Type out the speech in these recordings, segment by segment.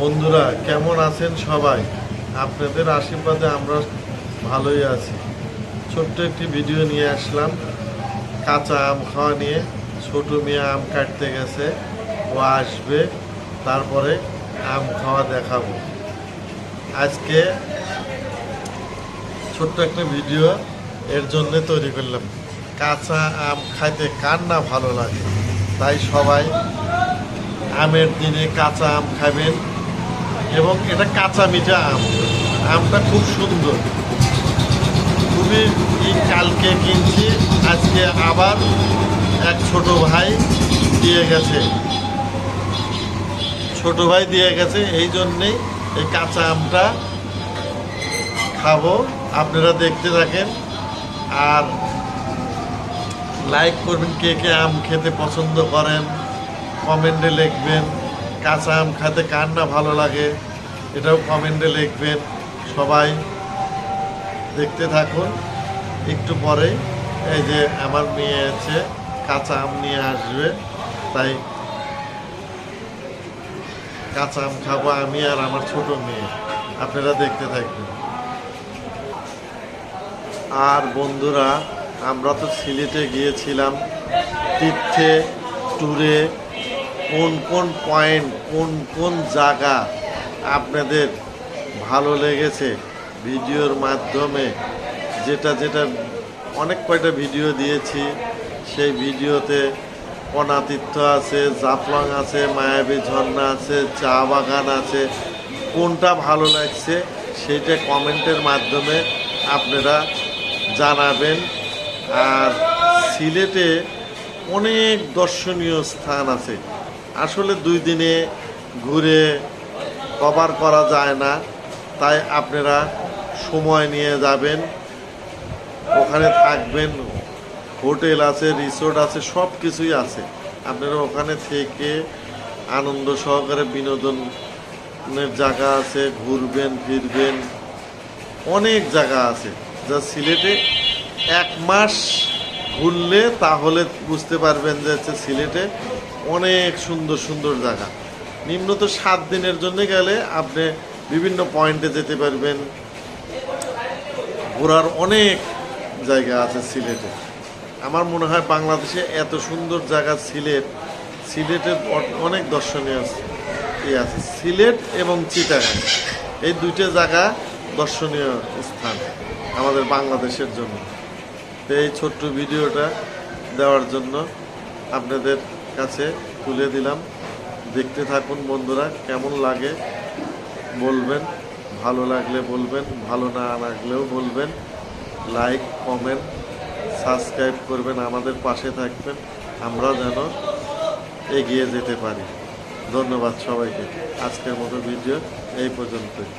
বন্ধুরা, কেমন আছেন সবাই? আপনাদের আশীর্বাদে আমরা ভালোই আছি। ছোট্ট একটি ভিডিও নিয়ে আসলাম। কাঁচা আম খাওয়া নিয়ে। ছোট মেয়ে আম কাটতে গেছে। ও আসবে, তারপরে আম খাওয়া দেখাবো। আজকে ছোট্ট একটা ভিডিও এর জন্য তৈরি করলাম। কাঁচা আম খাইতে কার না ভালো লাগে? তাই সবাই আমের দিনে কাঁচা আম খাবেন। এবং এটা কাঁচা মিঠা আম। আমটা খুব সুন্দর। খুবই কালকে কিনছি, আজকে আবার এক ছোট ভাই দিয়ে গেছে। ছোট ভাই দিয়ে গেছে, এই জন্যেই এই কাঁচা আমটা খাব। আপনারা দেখতে থাকেন। আর লাইক করবেন, কে কে আম খেতে পছন্দ করেন কমেন্টে লিখবেন। কাঁচা আম খেতে কার না ভালো লাগে? এটাও কমেন্টে লিখবেন। সবাই দেখতে থাকুন। একটু পরে এই যে আমার মেয়ে আছে, কাঁচা আম নিয়ে আসবে। তাই কাঁচা আম খাব আমি আর আমার ছোট মেয়ে। আপনারা দেখতে থাকবেন। আর বন্ধুরা, আমরা তো সিলেটে গিয়েছিলাম তীর্থে, ট্যুরে। কোন কোন পয়েন্ট কোন কোন জায়গা আপনাদের ভালো লেগেছে? ভিডিওর মাধ্যমে যেটা যেটা অনেক কয়টা ভিডিও দিয়েছি, সেই ভিডিওতে কণাতীর্থ আছে, জাফলং আছে, মায়াবী ঝর্ণা আছে, চা বাগান আছে। কোনটা ভালো লাগছে সেইটা কমেন্টের মাধ্যমে আপনারা জানাবেন। আর সিলেটে অনেক দর্শনীয় স্থান আছে। আসলে দুই দিনে ঘুরে কভার করা যায় না, তাই আপনারা সময় নিয়ে যাবেন, ওখানে থাকবেন, হোটেল আছে, রিসোর্ট আছে, সব কিছুই আছে। আপনারা ওখানে থেকে আনন্দ সহকারে বিনোদনের জায়গা আছে, ঘুরবেন, ফিরবেন, অনেক জায়গা আছে। যা সিলেটে এক মাস ঘুরলে তাহলে বুঝতে পারবেন যে হচ্ছে সিলেটে অনেক সুন্দর সুন্দর জায়গা। নিম্নত সাত দিনের জন্য গেলে আপনি বিভিন্ন পয়েন্টে যেতে পারবেন। ঘোরার অনেক জায়গা আছে সিলেটে। আমার মনে হয় বাংলাদেশে এত সুন্দর জায়গা সিলেট, সিলেটের অনেক দর্শনীয় ইয়ে আছে। সিলেট এবং চিটাগাং, এই দুইটা জায়গা দর্শনীয় স্থান আমাদের বাংলাদেশের জন্য। তো এই ছোট্ট ভিডিওটা দেওয়ার জন্য আপনাদের কাছে তুলে দিলাম। দেখতে থাকুন বন্ধুরা, কেমন লাগে বলবেন, ভালো লাগলে বলবেন, ভালো না লাগলেও বলবেন। লাইক কমেন্ট সাবস্ক্রাইব করবেন, আমাদের পাশে থাকবেন। আমরা যেন এগিয়ে যেতে পারি। ধন্যবাদ সবাইকে। আজকের মতো ভিডিও এই পর্যন্তই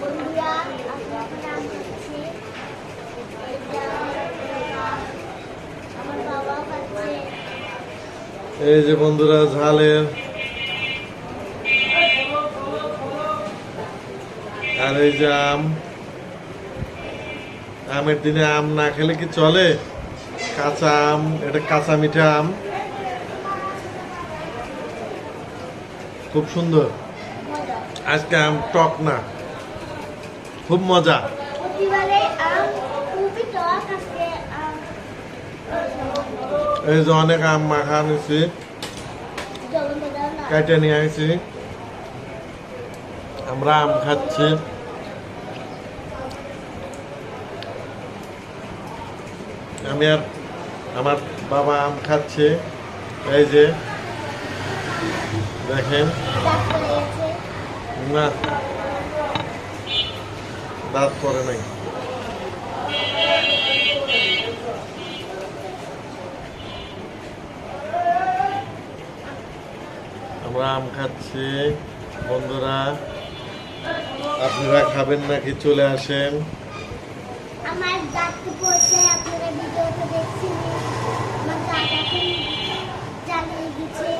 বন্ধুরা আপনার নাম হচ্ছে আমার বাবা হচ্ছে এই যে বন্ধুরা, ঝালের আর এই যে আম। আমের দিনে আম না খেলে কি চলে? কাঁচা আম, এটা কাঁচা মিঠা আম। খুব সুন্দর। আজকে আম টক না। খুব মজা প্রতিবারে আম খুবই টক আছে আম এই যে অনেক আম মাখা নিছি কেটে নিয়ে আসছি আমরা আম খাচ্ছি। আমি আর আমার বাবা আম খাচ্ছে। এই যে, দেখেন। না, দাঁত পরে নাই। আমরা আম খাচ্ছি। বন্ধুরা আপনারা খাবেন নাকি? চলে আসেন। আমার দাঁত পড়ছে আপনারা ভিডিওতে দেখছেন। আমার দাঁত এখন জ্বালিয়ে গেছে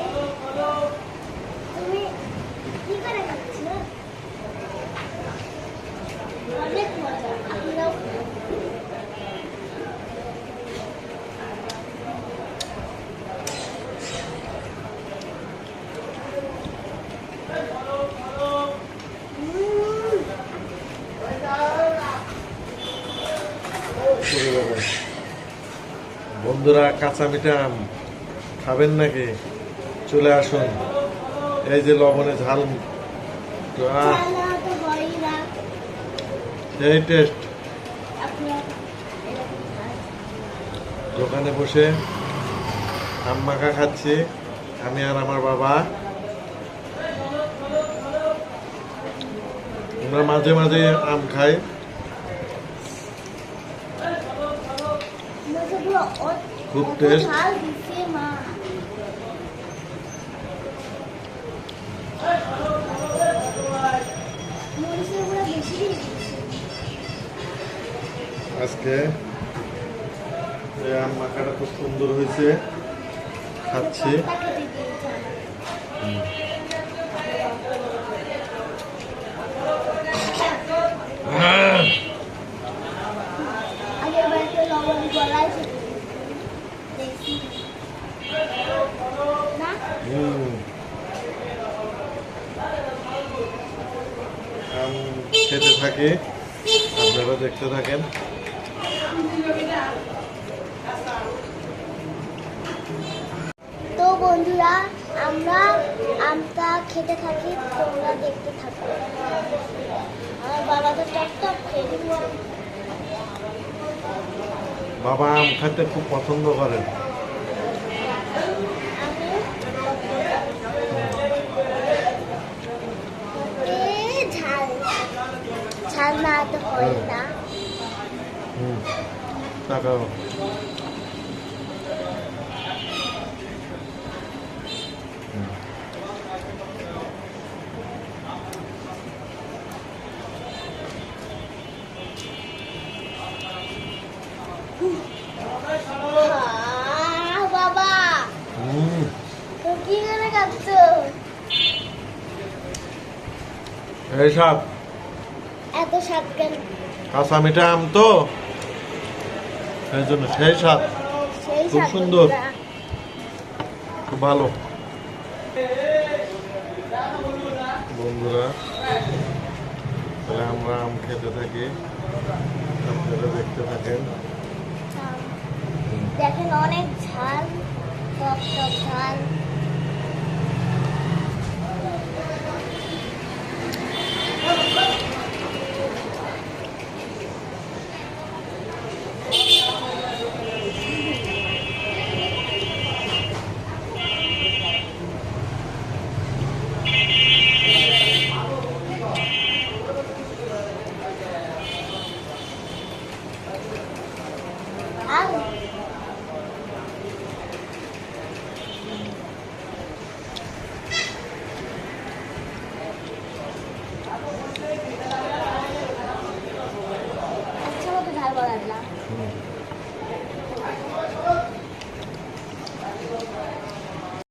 বন্ধুরা, কাঁচা মিঠা আম খাবেন নাকি? চলে আসুন। এই যে লবণে ঝাল। টেস্ট দোকানে বসে আম মাখা খাচ্ছি। আমি আর আমার বাবা। আমরা মাঝে মাঝে আম খাই। খুব দিয়েছে। আজকে আম মাখাটা খুব সুন্দর হয়েছে। খাচ্ছি তাকে দিয়ে দিয়েছে আমার। আহ! আগের বাড়িতে লবণ গলায় ছিল। দেখছি না হুম। আম খেতে থাকি আপনারা দেখতে থাকেন তো বন্ধুরা, আমরা আমটা খেতে থাকি, তোমরা দেখতে থাকো। আমার বাবা তো টপ টপ খেয়ে বাবা আম খেতে খুব পছন্দ করেন। হুম। তাকাও। বাবা। কি করে খাচ্ছ? এই সব এত স্বাদ কেন? কাঁচা মিঠা আম তো। এই জন্য সেই সেই খুব সুন্দর। খুব ভালো। বন্ধুরা তাহলে আমরা আম খেতে থাকি। আপনারা দেখতে থাকেন। দেখেন অনেক ঝাল টক টক ঝাল।